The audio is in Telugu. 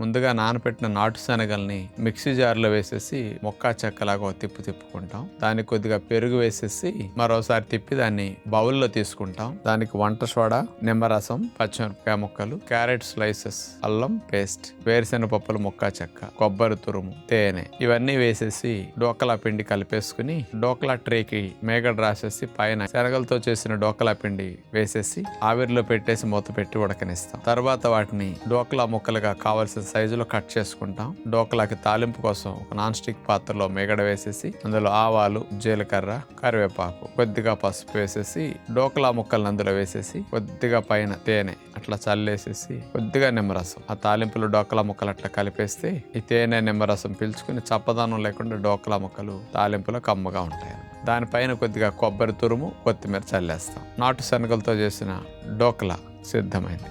ముందుగా నానబెట్టిన నాటు శనగల్ని మిక్సీ జార్లో వేసేసి మొక్కా చెక్కలాగా తిప్పు తిప్పుకుంటాం. దానికి కొద్దిగా పెరుగు వేసేసి మరోసారి తిప్పి దాన్ని బౌల్లో తీసుకుంటాం. దానికి వంట సోడా నిమ్మరసం పచ్చిమిరపకాయ ముక్కలు క్యారెట్ స్లైసెస్ అల్లం పేస్ట్ వేరుశెనగ పప్పులు మొక్కా చెక్క కొబ్బరి తురుము తేనె ఇవన్నీ వేసేసి డోకలా పిండి కలిపేసుకుని డోకలా ట్రేకి మేగడ రాసేసి పైన శనగలతో చేసిన డోకలా పిండి వేసేసి ఆవిరిలో పెట్టేసి మూత పెట్టి ఉడకనిస్తాం. తర్వాత వాటిని డోకలా ముక్కలుగా కావలసిన సైజులో కట్ చేసుకుంటాం. డోకలాకి తాలింపు కోసం ఒక నాన్ స్టిక్ పాత్రలో మేగడ వేసేసి అందులో ఆవాలు జీలకర్ర కరివేపాకు కొద్దిగా పసుపు వేసేసి డోకలా ముక్కలను అందులో వేసేసి కొద్దిగా పైన తేనె అట్లా చల్లేసేసి కొద్దిగా నిమ్మరసం. ఆ తాలింపులో డోకలా ముక్కలు అట్లా కలిపేస్తే ఈ తేనె నిమ్మరసం పీల్చుకుని చప్పదనం లేకుండా డోకలా ముక్కలు తాలింపులో కమ్మగా ఉంటాయి దానిపైన కొద్దిగా కొబ్బరి తురుము కొత్తిమీర చల్లేస్తాం. నాటు శనగలతో చేసిన డోకలా సిద్ధమైంది.